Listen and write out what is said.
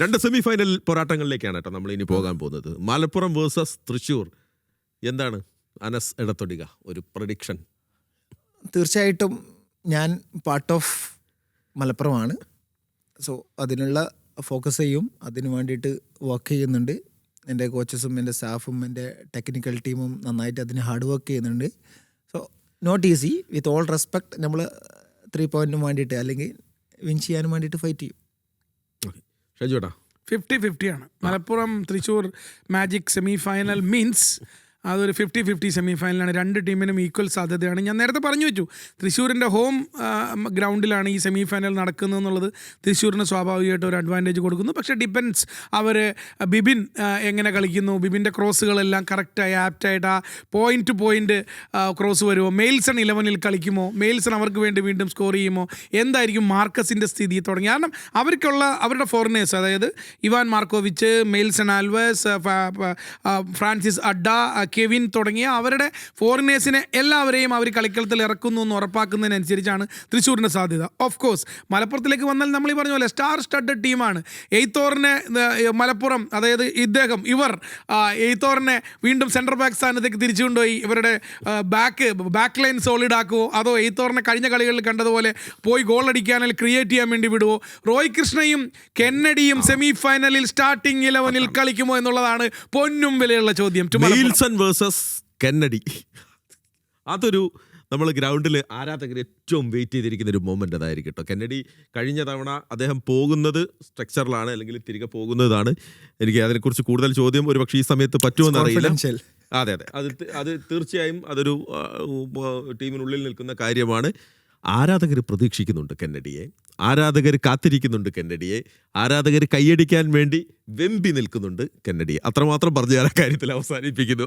രണ്ട് semi final പോരാട്ടങ്ങളിലേക്കാണ് കേട്ടോ നമ്മൾ ഇനി പോകാൻ പോകുന്നത്. മലപ്പുറം വേഴ്സസ് തൃശ്ശൂർ. എന്താണ് അനസ് ഇടത്തൊടിക ഒരു പ്രഡിക്ഷൻ തീർച്ചയായിട്ടും ഞാൻ പാർട്ട് ഓഫ് മലപ്പുറമാണ്. സോ അതിനുള്ള ഫോക്കസ് ചെയ്യും. അതിന് വേണ്ടിയിട്ട് വർക്ക് ചെയ്യുന്നുണ്ട്. എന്റെ കോച്ചസും എന്റെ സ്റ്റാഫും എന്റെ ടെക്നിക്കൽ ടീമും നന്നായിട്ട് അതിന് ഹാർഡ് വർക്ക് ചെയ്യുന്നുണ്ട്. So not easy with all respect നമ്മൾ ത്രീ പോയിന്റിന് വേണ്ടിയിട്ട് അല്ലെങ്കിൽ വിൻ ചെയ്യാനും വേണ്ടിയിട്ട് ഫൈറ്റ് ചെയ്യും. ഷജുവേട്ടാ? ഫിഫ്റ്റി ഫിഫ്റ്റി ആണ്. Malappuram Thrissur magic semi final means അതൊരു ഫിഫ്റ്റി ഫിഫ്റ്റി സെമി ഫൈനലാണ് രണ്ട് ടീമിനും ഈക്വൽ സാധ്യതയാണ്. ഞാൻ നേരത്തെ പറഞ്ഞു വെച്ചു തൃശ്ശൂരിന്റെ ഹോം ഗ്രൗണ്ടിലാണ് ഈ സെമി ഫൈനൽ നടക്കുന്നത് എന്നുള്ളത്. തൃശ്ശൂരിന് സ്വാഭാവികമായിട്ട് ഒരു അഡ്വാന്റേജ് കൊടുക്കുന്നു. പക്ഷേ ഡിപ്പെൻസ് അവർ ബിബിൻ എങ്ങനെ കളിക്കുന്നു? ബിബിന്റെ ക്രോസുകളെല്ലാം കറക്റ്റായി ആപ്റ്റായിട്ട് ആ പോയിന്റ് ടു പോയിന്റ് ക്രോസ് വരുമോ? മെയിൽസൺ ഇലവനിൽ കളിക്കുമോ? മെയിൽസൺ അവർക്ക് വേണ്ടി വീണ്ടും സ്കോർ ചെയ്യുമോ? എന്തായിരിക്കും മാർക്കസിന്റെ സ്ഥിതി തുടങ്ങി? കാരണം അവർക്കുള്ള അവരുടെ ഫോറിനേഴ്സ് അതായത് Ivan Markovic Mailson Alves Francis Adda Kevin തുടങ്ങിയ അവരുടെ ഫോറിനേഴ്സിനെ എല്ലാവരെയും അവർ കളിക്കളത്തിൽ ഇറക്കുന്നു എന്ന് ഉറപ്പാക്കുന്നതിനനുസരിച്ചാണ് തൃശ്ശൂരിന്റെ സാധ്യത. ഓഫ് കോഴ്സ് മലപ്പുറത്തിലേക്ക് വന്നാൽ നമ്മൾ ഈ പറഞ്ഞ പോലെ സ്റ്റാർ സ്റ്റഡ് ടീമാണ് എയ്ത്തോറിനെ മലപ്പുറം അതായത് ഇദ്ദേഹം ഇവർ എയ്ത്തോറിനെ വീണ്ടും സെൻട്രൽ ബാക്ക് സ്ഥാനത്തേക്ക് തിരിച്ചു കൊണ്ടുപോയി. ഇവരുടെ ബാക്ക് ബാക്ക് ലൈൻ സോളിഡ് ആക്കുമോ അതോ എയ്ത്തോറിനെ കഴിഞ്ഞ കളികളിൽ കണ്ടതുപോലെ പോയി ഗോൾ അടിക്കാനിൽ ക്രിയേറ്റ് ചെയ്യാൻ വേണ്ടി വിടുവോ? റോയ് കൃഷ്ണയും കെന്നഡിയും സെമി ഫൈനലിൽ സ്റ്റാർട്ടിംഗ് ഇലവനിൽ കളിക്കുമോ എന്നുള്ളതാണ് പൊന്നും വിലയുള്ള ചോദ്യം. വേഴ്സസ് കെന്നഡി അതൊരു നമ്മൾ ഗ്രൗണ്ടിൽ ആരാധകർ ഏറ്റവും വെയിറ്റ് ചെയ്തിരിക്കുന്ന ഒരു മൊമെന്റ് അതായിരിക്കും കേട്ടോ കെന്നഡി കഴിഞ്ഞ തവണ അദ്ദേഹം പോകുന്നത് സ്ട്രക്ചറിലാണ് അല്ലെങ്കിൽ തിരികെ പോകുന്നതാണ്. എനിക്ക് അതിനെക്കുറിച്ച് കൂടുതൽ ചോദ്യം ഒരു പക്ഷേ ഈ സമയത്ത് പറ്റുമെന്ന് അറിയില്ല. അതെ അതെ. അത് അത് തീർച്ചയായും അതൊരു ടീമിനുള്ളിൽ നിൽക്കുന്ന കാര്യമാണ്. ആരാധകർ പ്രതീക്ഷിക്കുന്നുണ്ട് കെന്നഡിയെ ആരാധകർ കാത്തിരിക്കുന്നുണ്ട് കെന്നഡിയെ ആരാധകർ കൈയടിക്കാൻ വേണ്ടി വെമ്പി നിൽക്കുന്നുണ്ട് കെന്നഡിയെ അത്രമാത്രം പറഞ്ഞ് ഞാൻ ആ കാര്യത്തിൽ അവസാനിപ്പിക്കുന്നു.